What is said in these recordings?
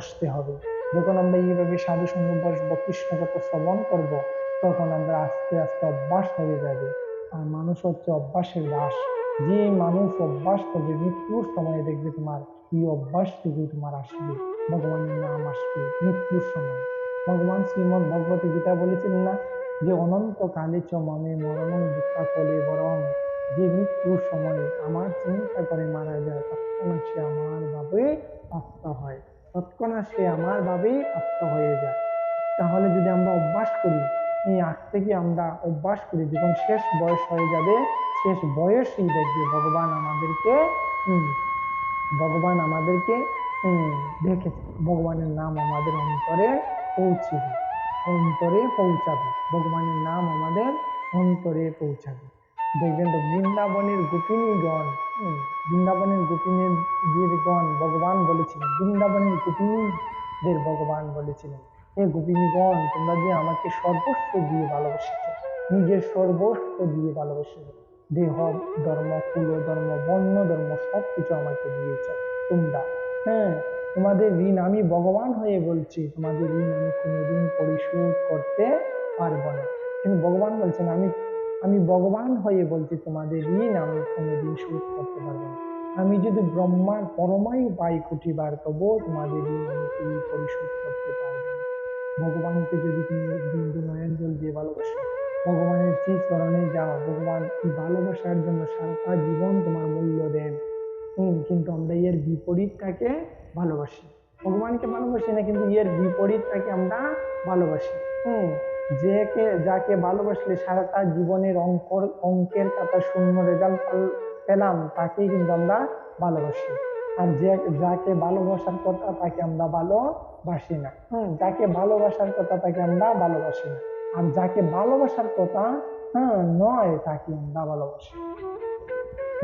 বসতে হবে। যখন আমরা এইভাবে সাধু সঙ্গ বসবো কৃষ্ণ কথা শ্রবণ করব, তখন আমরা আস্তে আস্তে অভ্যাস হয়ে যাবে। আর মানুষ হচ্ছে অভ্যাসের দাস। যে মানুষ অভ্যাস করবে, মৃত্যুর সময় দেখবে তোমার এই অভ্যাসটুকু তোমার আসবে। ভগবানের নাম আসবে মৃত্যুর সময়। ভগবান শ্রীমদ ভগবত গীতা বলেছেন না যে, অনন্ত কালে চ মামে মরণ দুঃখা কলে বরং যে মৃত্যুর সময় আমার চিন্তা করে মারা যায় তৎক্ষণাৎ সে আমার ভাবে প্রাপ্ত হয়। তৎক্ষণাৎ সে আমার ভাবেই প্রাপ্ত হয়ে যায়। তাহলে যদি আমরা অভ্যাস করি, এই আজ থেকে আমরা অভ্যাস করি, যখন শেষ বয়স হয়ে যাবে, শেষ বয়সেই দেখবে ভগবান আমাদেরকে ভগবান আমাদেরকে দেখেছে ভগবানের নাম আমাদের অন্তরে পৌঁছবে অন্তরে পৌঁছাবে। ভগবানের নাম আমাদের অন্তরে পৌঁছাবে। দেখবেন তো বৃন্দাবনের গোপিনীগণ বৃন্দাবনের গোপিনীদের গণ ভগবান বলেছিলেন। বৃন্দাবনের গোপিনীদের ভগবান বলেছিলেন, হে গোপিনীগণ, তোমরা যে আমাকে সর্বস্ব দিয়ে ভালোবেসেছ, নিজের সর্বস্ব দিয়ে ভালোবেসেছ, দেহ, ধর্ম, কুল, ধর্ম, বর্ণ, ধর্ম সব কিছু আমাকে দিয়েছ, তোমরা। হ্যাঁ তোমাদের ঋণ আমি ভগবান হয়ে বলছি, তোমাদের ঋণ আমি কোনোদিন পরিশোধ করতে পারব না। কিন্তু ভগবান বলছেন, আমি আমি ভগবান হয়ে বলছি, তোমাদের ঋণ আমি কোনোদিন শোধ করতে পারব না। আমি যদি ব্রহ্মার পরমায়ু পাই কোটিবার তবুও তোমাদের ঋণ আমি পরিশোধ করতে পারব না। ভগবানকে যদি তুমি বিন্দু নয়ন জল দিয়ে ভালোবাসো, ভগবানের শ্রী চরণে যাও, ভগবান ভালোবাসার জন্য সারাটা জীবন তোমার মূল্য দেন। হুম, কিন্তু আমরা এর বিপরীতটাকে ভালোবাসি। ভগবানকে ভালোবাসি না, কিন্তু এর বিপরীতটাকে আমরা ভালোবাসি। হুম। যাকে যাকে ভালোবাসলে সারাটা জীবনের অঙ্ক অঙ্কের খাতা শূন্য রেজাল্ট পেলাম, তাকেই কিন্তু আমরা ভালোবাসি। আর যে, যাকে ভালোবাসার কথা তাকে আমরা ভালোবাসি না। হুম, যাকে ভালোবাসার কথা তাকে আমরা ভালোবাসি না। আর যাকে ভালোবাসার কথা হ্যাঁ নয়, তাকে আমরা ভালোবাসি।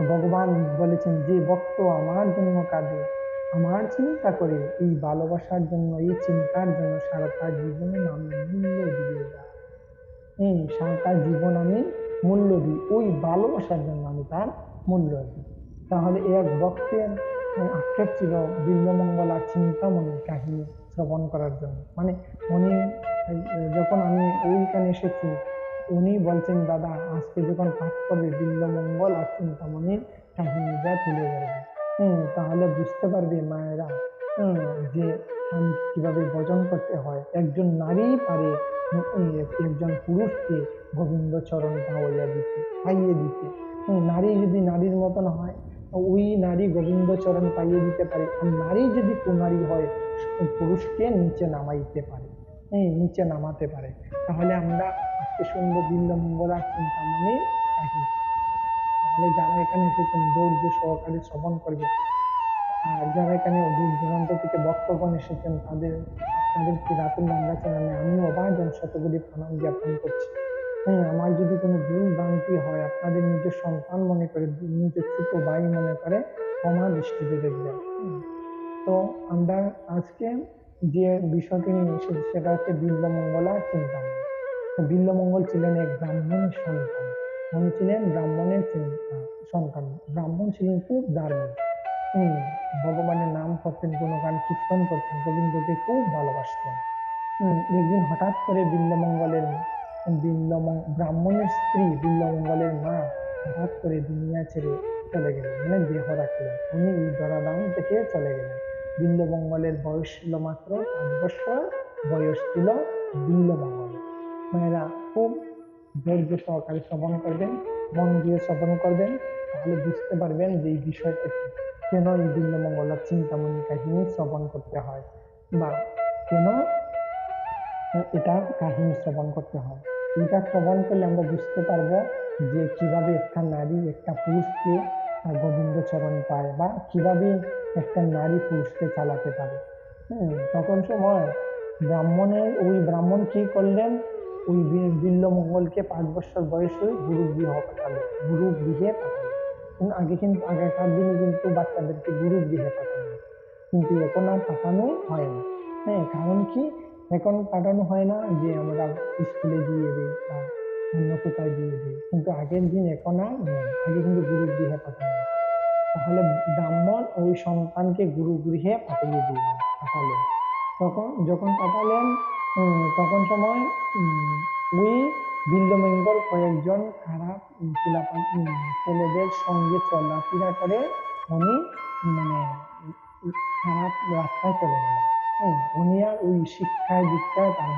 ভগবান বলেছেন, যে ভক্ত আমার জন্য কাঁদে আমার চিন্তা করে এই ভালোবাসার জন্য, এই চিন্তার জন্য সারাটা জীবনে আমি মূল্য দিয়ে যাই। এই সারাটা জীবন আমি মূল্য দিই, ওই ভালোবাসার জন্য আমি তার মূল্য দিই। তাহলে এক ভক্তের আক্ষেপ ছিল বিল্লমঙ্গলা চিন্তামণি কাহিনী শ্রবণ করার জন্য। মানে উনি, যখন আমি ওইখানে এসেছি, উনি বলছেন, দাদা, আজকে যখন পাঠ করবে বিল্লমঙ্গল আর চিন্তামণির কাহিনীটা তুলে ধরবে। তাহলে বুঝতে পারবে মায়েরা। যে আমি কীভাবে ভজন করতে হয়। একজন নারী পারে একজন পুরুষকে গোবিন্দ চরণ পাওয়াইয়া দিতে পাইয়ে দিতে। নারী যদি নারীর মতন হয়, ওই নারী গোবিন্দ চরণ পাইয়ে দিতে পারে। আর নারী যদি কুনারী হয়, পুরুষকে নিচে নামাইতে পারে। হ্যাঁ নিচে নামাতে পারে। তাহলে আমরা আজকে শুনব বিন্দমঙ্গলা চিন্তামণি তাহলে যারা এখানে এসেছেন, ধৈর্য সহকারে শ্রবণ করবে আর যারা এখানে দূর দূরান্ত থেকে বক্তগণ এসেছেন, তাদের, আপনাদেরকে রাতুল বাংলা চ্যানেলে আমি অবাধন শতগুলি প্রণাম জ্ঞাপন করছি। হ্যাঁ আমার যদি কোনো ভুল ভ্রান্তি হয়, আপনাদের নিজের সন্তান মনে করে, নিজের ছোট ভাই মনে করে ক্ষমা দৃষ্টিতে দেখবেন। হুম। তো আমরা আজকে যে বিষয়টি নিয়ে এসেছি, সেটা হচ্ছে বিল্লমঙ্গলা চিন্তামণি। তো বিল্লমঙ্গল ছিলেন এক ব্রাহ্মণ সন্তান। উনি ছিলেন ব্রাহ্মণের সন্তান। ব্রাহ্মণ ছিলেন খুব ধার্মিক হম ভগবানের নাম করতেন গুণগান কীর্তন করতেন, গোবিন্দকে খুব ভালোবাসতেন। একদিন হঠাৎ করে বিল্লমঙ্গলের বিল্লমঙ্গ ব্রাহ্মণের স্ত্রী বিল্লমঙ্গলের মা হঠাৎ করে দুনিয়া ছেড়ে চলে গেলেন মানে দেহ রাখলেন। উনি এই ধরাধাম থেকে চলে গেলেন। বিল্লমঙ্গলের বয়স ছিল মাত্র পাঁচ বছর, বয়স ছিল বিল্লমঙ্গল। মায়েরা খুব ধৈর্য সহকারে শ্রবণ করবেন, মন দিয়ে শ্রবণ করবেন, তাহলে বুঝতে পারবেন যে এই বিষয়টা কেন এই বিল্লমঙ্গলার চিন্তামণি কাহিনী শ্রবণ করতে হয়? বা কেন এটা কাহিনী শ্রবণ করতে হয়? এটা শ্রবণ করলে আমরা বুঝতে পারব যে কীভাবে একটা নারী একটা পুরুষকে তার গোবিন্দ চরণ পায় বা কীভাবে একটা নারী পুরুষকে চালাতে পারে। হুম, তখন সময় ব্রাহ্মণের, ওই ব্রাহ্মণ কি করলেন? ওই বিল্লমঙ্গলকে পাঁচ বছর বয়সে গুরু গৃহ পাঠালো। গুরু গৃহে পাঠালো। কিন্তু আগে কিন্তু, আগেকার দিনে কিন্তু বাচ্চাদেরকে গুরু গৃহে পাঠানো কিন্তু এখন আর পাঠানো হয় না। হ্যাঁ কারণ কি? এখন পাঠানো হয় না যে আমরা স্কুলে দিয়ে দিই বা অন্য কোথায় দিয়ে দিই। কিন্তু আগের দিন এখন আর নেই। আগে কিন্তু গুরু গৃহে পাঠানো। তাহলে ব্রাহ্মণ ওই সন্তানকে গুরু গৃহে পাঠিয়ে দিলেন পাঠালেন তখন যখন পাঠালেন তখন সময় উম, ওই বিল্লমেঙ্গল কয়েকজন খারাপ ছেলেদের সঙ্গে চলাফেরা করে উনি মানে খারাপ রাস্তায় চলে গেলেন। হুম, উনি আর ওই শিক্ষায় দীক্ষায় তার